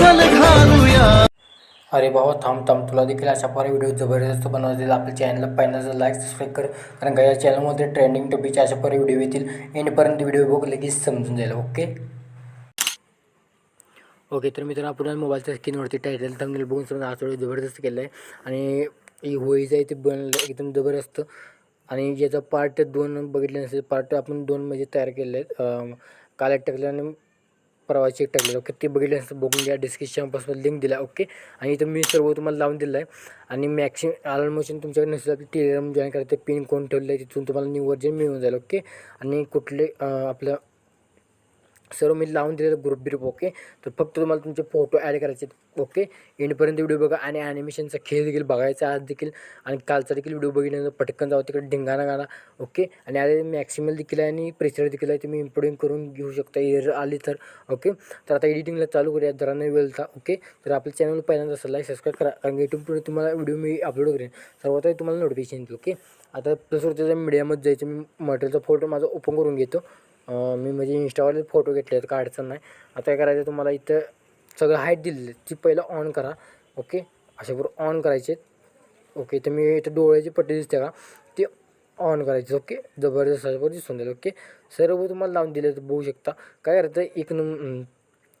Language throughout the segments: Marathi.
राणा घालूया. अरे भावा थांब थांब. तुला देखील अशा प्रकारे व्हिडिओ जबरदस्त बनवतील आपल्या चॅनलला पहिल्यांदा लाईक सबस्क्राईब कर. कारण का या चॅनलमध्ये ट्रेंडिंग टॉपिकचे अशा प्रकारे व्हिडिओ येतील. एंडपर्यंत व्हिडिओ बघ लगेच समजून जाईल ओके ओके तर मित्रांनो आपण मोबाईलच्या स्क्रीनवरती टायटल थंबनेल बघून समजा आज जबरदस्त केलं आहे आणि ही होळीचं आहे ते बनलं एकदम जबरदस्त. आणि याचा पार्ट दोन बघितले नसेल पार्ट आपण दोन म्हणजे तयार केले आहेत. काल एक आणि परवाची एक टाकलेलं ओके? ते बघितलं बघून घ्या डिस्क्रिप्शनपासून लिंक दिला ओके? आणि इथं मी सर्व तुम्हाला लावून दिलं आहे आणि मॅक्सिम ऑलमोशन तुमच्याकडे नसेल तर टेलिग्राम जॉईन करायचं पिन कोण ठेवलं आहे तिथून तुम्हाला न्यू वर्जन मिळून जाईल ओके? आणि कुठले आपलं सर्व मी लावून दिलेलं ग्रुप बिरूप ओके तर फक्त तुम्हाला तुमचे फोटो ॲड करायचे आहेत, ओके एंडपर्यंत व्हिडिओ बघा आणि ॲनिमेशनचा खेळ देखील बघायचा आज देखील. आणि कालचा देखील व्हिडिओ बघितल्यानंतर पटकन जाऊ तिकडे ढिंगाणा गाणा ओके आणि आता मॅक्सिमल देखील आहे आणि प्रेशर देखील आहे तुम्ही इम्पोर्टिंग करून घेऊ शकता. एरर आली तर ओके तर आता एडिटिंगला चालू करूया जरा नाही वेळचा ओके तर आपल्या चॅनल पहिल्यांदा असं लाईक सबस्क्राईब करा. कारण इथून तुम्हाला व्हिडिओ मी अपलोड करेन. सर्वात तुम्हाला नोटिफिकेशन येईल ओके आता प्लस त्याच्या मीडियामध्ये जायचं मी मटेरियलचा फोटो माझा ओपन करून घेतो. मी म्हणजे इंस्टावरले फोटो घेतले आहेत काय अडचण नाही. आता काय करायचं तुम्हाला इथं सगळं हाईट दिलेली आहे ती पहिलं ऑन करा ओके अशा बरोबर ऑन करायचे ओके तर मी इथं डोळ्याची पट्टी दिसते का? ती ऑन करायची ओके जबरदस्त अशा बरोबर दिसून जाईल ओके सर्व तुम्हाला लावून दिले तर बघू शकता. काय करायचं एक नंबर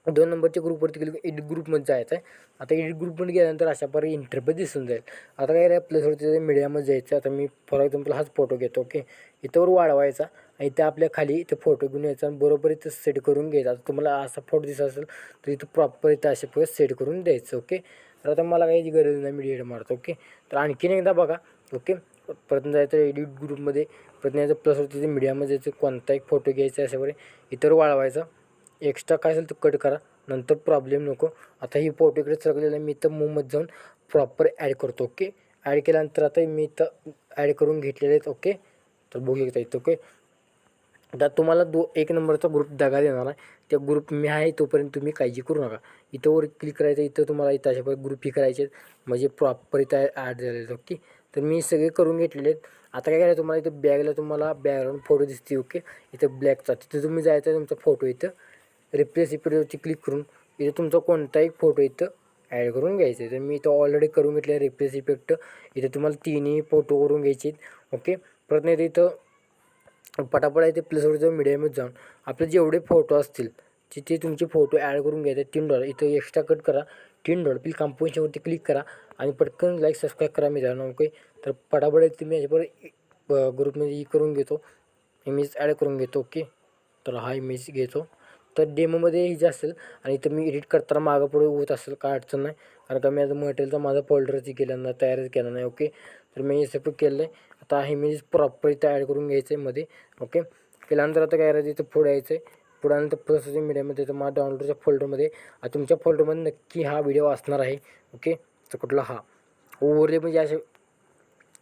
दोन नंबरच्या ग्रुपवरती गेलं एडिट ग्रुपमध्ये जायचं आहे. आता एडिट ग्रुपमध्ये गेल्यानंतर अशा प्रकारे इंटरफेस दिसून जाईल. आता काय रे प्लसवरती मीडियामध्ये जायचं आता मी फॉर एक्झाम्पल हाच फोटो घेतो ओके इथंवर वाढवायचा आणि त्या आपल्या खाली इथं फोटो घेऊन यायचा आणि बरोबर इथं सेट करून घ्यायचा. आता तुम्हाला असा फोटो दिसत असेल तर इथं प्रॉपर इथं अशा प्रकारे सेट करून द्यायचं ओके तर आता मला काही गरज नाही मी एड मारतो ओके तर आणखीन एकदा बघा ओके परत जायचं एडिट ग्रुपमध्ये परत यायचं प्लसवरती मीडियामध्ये जायचं कोणता एक फोटो घ्यायचा अशा प्रकारे इतर वाढवायचा. एक्स्ट्रा काय असेल तर कट करा. नंतर प्रॉब्लेम नको. आता ही फोटो इकडे सरकलेलं आहे. मी इथं मूवमध्ये जाऊन प्रॉपर ॲड करतो ओके ॲड केल्यानंतर आता मी इथं ॲड करून घेतलेले आहेत ओके तर बघू घेता इथं ओके आता तुम्हाला दो एक नंबरचा ग्रुप जागा देणार आहे. त्या ग्रुप मी आहे तोपर्यंत तुम्ही काळजी करू नका. इथं वर क्लिक करायचं इथं तुम्हाला इथं अशा प्रकारे ग्रुप ही करायचे आहेत. म्हणजे प्रॉपर इथं ॲड झालेले आहेत ओके तर मी सगळे करून घेतलेले आहेत. आता काय करायचं तुम्हाला इथं बॅगला तुम्हाला बॅकग्राऊंड फोटो दिसते ओके इथं ब्लॅकचा तिथं तुम्ही जायचं तुमचा फोटो इथं. रिप्लेस इफेक्टवरती क्लिक करून इथं तुमचा कोणताही फोटो इथं ॲड करून घ्यायचा आहे. तर मी इथं ऑलरेडी करून घेतलं आहे रिप्लेस इफेक्ट इथं तुम्हाला तिन्ही फोटो करून घ्यायचे आहेत. ओके परत नाही तर इथं पटापट आहे ते प्लसवर जाऊन मीडियामध्ये जाऊन आपले जेवढे फोटो असतील तिथे तुमचे फोटो ॲड करून घ्यायचे तीन डॉलर इथं एक्स्ट्रा कट करा. तीन डॉलर बिल कंपोजिशनवरती क्लिक करा आणि पटकन लाईक सबस्क्राईब करा मी जाणार ओके तर पटापट आहे तुम्ही याच्यावर ग्रुपमध्ये ही करून घेतो. इमेज ॲड करून घेतो. ओके तर हा इमेज घेतो. तर डेमोमध्ये ही जे असेल आणि इथं मी एडिट करताना मागं पुढे होत असेल काय अडचण नाही. कारण का मी आता मटेरियलचा माझा फोल्डरच केलं नाही तयारच केला नाही ओके तर मी हे सगळं केलं आहे आता हे मी प्रॉपर इथं ॲड करून घ्यायचं आहे मध्ये ओके केल्यानंतर आता काय करायचं इथं पुढे यायचं आहे पुढ्यानंतर प्रोसेसिंग मीडियामध्ये तर माझ्या डाउनलोडच्या फोल्डरमध्ये आता तुमच्या फोल्डरमध्ये नक्की हा व्हिडिओ असणार आहे ओके तर कुठला हा? ओव्हरले म्हणजे असे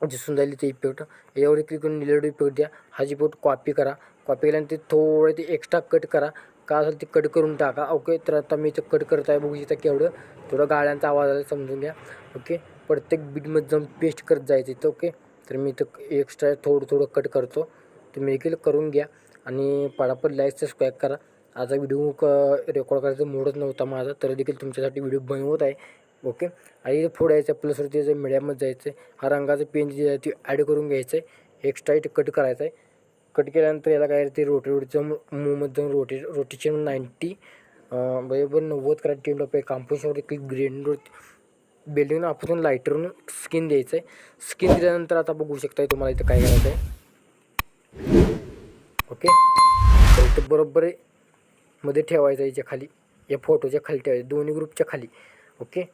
दिसून जाईल ते इफेक्ट यावर क्लिक करून निलेड इफेक्ट द्या. हा जी इफेक्ट कॉपी करा. कॉपी केल्यानंतर थोडं ते एक्स्ट्रा कट करा. का असेल ते कट करून टाका. ओके तर आता मी इथं कट करत आहे. बघू इथं केवढं. थोडं गाळ्यांचा आवाज आला समजून घ्या. ओके प्रत्येक बीटमध्ये जाऊन पेस्ट करत जायचं इथं. ओके तर मी इथं एक्स्ट्रा थोडं थोडं कट करतो. तुम्ही देखील करून घ्या आणि पडापड लाईक सबस्क्राईब करा. आता व्हिडिओ क रेकॉर्ड करायचा मूडच नव्हता माझा तरी देखील तुमच्यासाठी व्हिडिओ बनवत आहे. ओके आणि इथं पुढे यायचं प्लसवरती यायचं मीडियामध्ये जायचं. आहे हा रंगाचं पेन जे आहे ते ॲड करून घ्यायचं. आहे एक्स्ट्रा इथे कट करायचं आहे. कट केल्यानंतर याला काय ते रोटी रोटीचं मूवमध्ये जाऊन रोटे रोटेशन नाईन्टी म्हणजे बरोबर नव्वद करा टीम टॉप आहे कांपोशनवरती क्लिक ग्रेनवरती बिल्डिंग आपण लाईटरवरून स्किन द्यायचं आहे स्किन दिल्यानंतर आता बघू शकता तुम्हाला इथं काय करायचं आहे ओके? तर इथं बरोबर आहे. मध्ये ठेवायचं याच्या खाली. या फोटोच्या खाली ठेवायचं दोन्ही ग्रुपच्या खाली. ओके?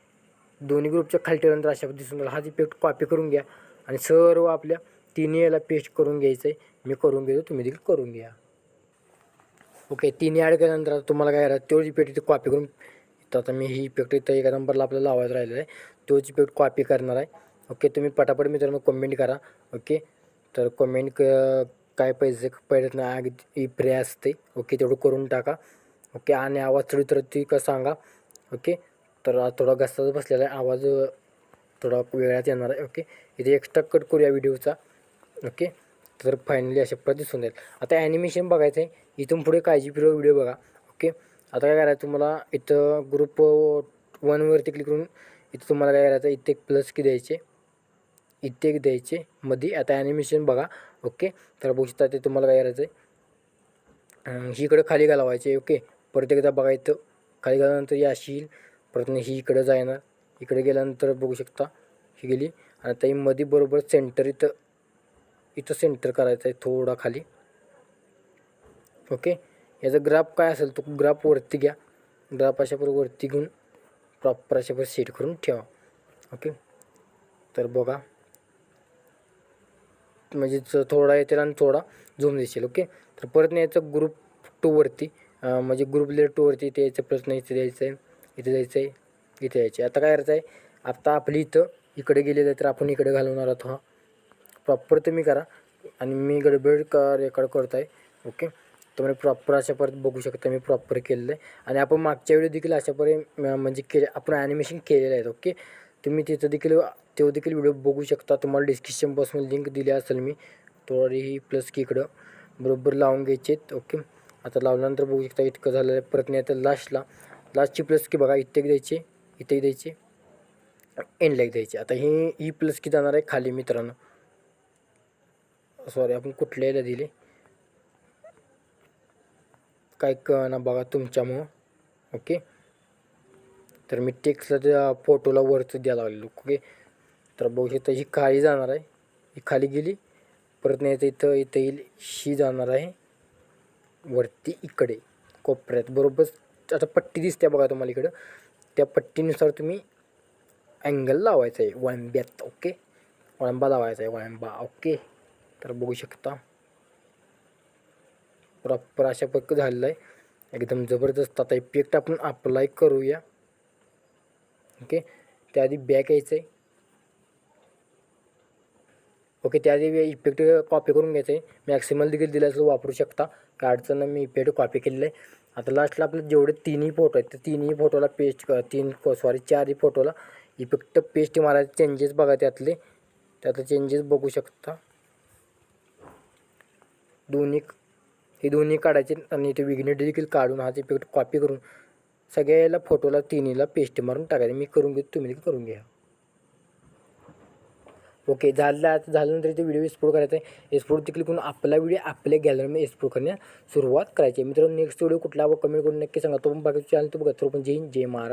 दोन्ही ग्रुपच्या खाली ठेवल्यानंतर अशा दिसून राहिला हा इफेक्ट कॉपी करून घ्या. आणि सर्व आपल्या तिन्ही याला पेस्ट करून घ्यायचं आहे मी करून घेतो तुम्ही देखील करून घ्या. ओके तिन्ही ॲड केल्यानंतर आता तुम्हाला काय करायचं तेवढी पेट इथे कॉपी करून तर आता मी ही इफेक्ट इथं एका नंबरला आपल्याला लावायचं राहिलेलं आहे. तोच इफेक्ट कॉपी करणार आहे. ओके तुम्ही पटापट मित्रांनो कमेंट करा. ओके तर कमेंट क काय पैसे पडत नाही अगदी फ्री असते. ओके तेवढं करून टाका. ओके आणि आवाज थोडी तर ती का सांगा. ओके तर थोडा घसाच बसलेला आहे. आवाज थोडा वेळात येणार आहे. ओके इथे एक्स्ट्रा कट करूया व्हिडिओचा ओके? तर फायनली अशा प्रकारे दिसून जाईल आता ॲनिमेशन बघायचं आहे इथून पुढे काळजीपूर्वक व्हिडिओ बघा. ओके? आता काय करायचं तुम्हाला? इथं ग्रुप वनवरती क्लिक करून इथं तुम्हाला काय करायचं? इथे एक प्लस की द्यायचे. इथे एक द्यायचे. मध्ये आता ॲनिमेशन बघा. ओके? तर बघू शकता ते तुम्हाला काय करायचं आहे ही इकडं खाली घालवायचे ओके? परत एकदा बघायचं खाली गेल्यानंतर ही अशी येईल. परत ही इकडं जाणार. इकडे गेल्यानंतर बघू शकता. ही गेली. आणि आता ही मध्ये बरोबर सेंटर इथं इथं सेंटर करायचं आहे थोडा खाली. ओके याचा ग्राफ काय असेल तो ग्राफ वरती घ्या. ग्राफ अशापर वरती घेऊन प्रॉपर अशापर सेट करून ठेवा. ओके तर बघा. म्हणजे च- थोडा येतील आणि थोडा झूम दिसेल. ओके तर परत यायचं ग्रुप टूवरती म्हणजे ग्रुप लिडर टूवरती इथे यायचं प्रश्न इथे द्यायचं आहे इथे जायचं आहे इथे यायचे आता काय करायचं आहे? आत्ता आपली इथं इकडे गेलेलं आहे तर आपण इकडे घालवणार आहोत हा. प्रॉपर तुम्ही करा. आणि मी गडबड का रेकॉर्ड करत आहे ओके तुम्ही प्रॉपर अशा परत बघू शकता मी प्रॉपर केलेलं आहे. आणि आपण मागच्या वेळी देखील अशा पर्यंत म्हणजे केले आपण ॲनिमेशन केलेलं आहे. ओके तुम्ही तिथं देखील तो देखील व्हिडिओ बघू शकता. तुम्हाला डिस्क्रिप्शन बॉक्समध्ये लिंक दिली असेल मी. थोडी प्लस की इकडं बरोबर लावून घ्यायचे ओके आता लावल्यानंतर बघू शकता इतकं झालेलं आहे. परत नाही आता लास्टला लास्टची प्लस की बघा. इथे एक इथे एक द्यायचे. एंडला द्यायची. आता ही ही प्लस की जाणार आहे खाली मित्रांनो. सॉरी आपण कुठल्याला दिले काय कळना बघा तुमच्यामुळं. ओके तर मी टेक्स्टला त्या फोटोला वरचं द्यायला लागलेलो ओके तर बघू शकता ही खाली जाणार आहे. ही खाली गेली. परत नाही तर इथं इथं येईल. ही जाणार आहे. वरती इकडे. कोपऱ्यात. बरोबर? आता पट्टी दिसते बघा तुम्हाला इकडं. त्या पट्टीनुसार तुम्ही अँगल लावायचा आहे. वळंब्यात. ओके वळंबा लावायचा आहे. वळंबा. ओके तर बघू शकता. प्रॉपर अशा पक्क झालेलं आहे. एकदम जबरदस्त. आता इफेक्ट आपण अप्लाय करूया. ओके त्याआधी बॅक यायचं आहे ओके त्याआधी इफेक्ट कॉपी करून घ्यायचं आहे मॅक्सिमल देखील दिलं असेल वापरू शकता. काय अडचण मी इफेक्ट कॉपी केलेलं आहे. आता लास्टला आपले जेवढे तिन्ही फोटो आहेत ते तिन्ही फोटोला पेस्ट तीन सॉरी चारही फोटोला इफेक्ट पेस्ट मारायचे चेंजेस बघा त्यातले. त्यातले चेंजेस बघू शकता. दोन्ही हे दोन्ही काढायचे आणि ते विग्नेट देखील काढून हा इफेक्ट कॉपी करून सगळ्याला फोटोला तिन्हीला पेस्ट मारून टाकायचे. मी करून घेतो तुम्ही देखील करून घ्या. ओके झालं आता झाल्यानंतर इथे व्हिडिओ एक्सपोर्ट करायचा आहे. एक्सपोर्ट देखील करून आपला व्हिडिओ आपल्या गॅलरीमध्ये एक्सपोर्ट करण्यास सुरुवात करायची मित्रांनो नेक्स्ट व्हिडिओ कुठला कमेंट करून नक्की सांगा. तो पण बघायचं चॅनल तो बघा तो पण जय हिंद, जय महाराष्ट्र.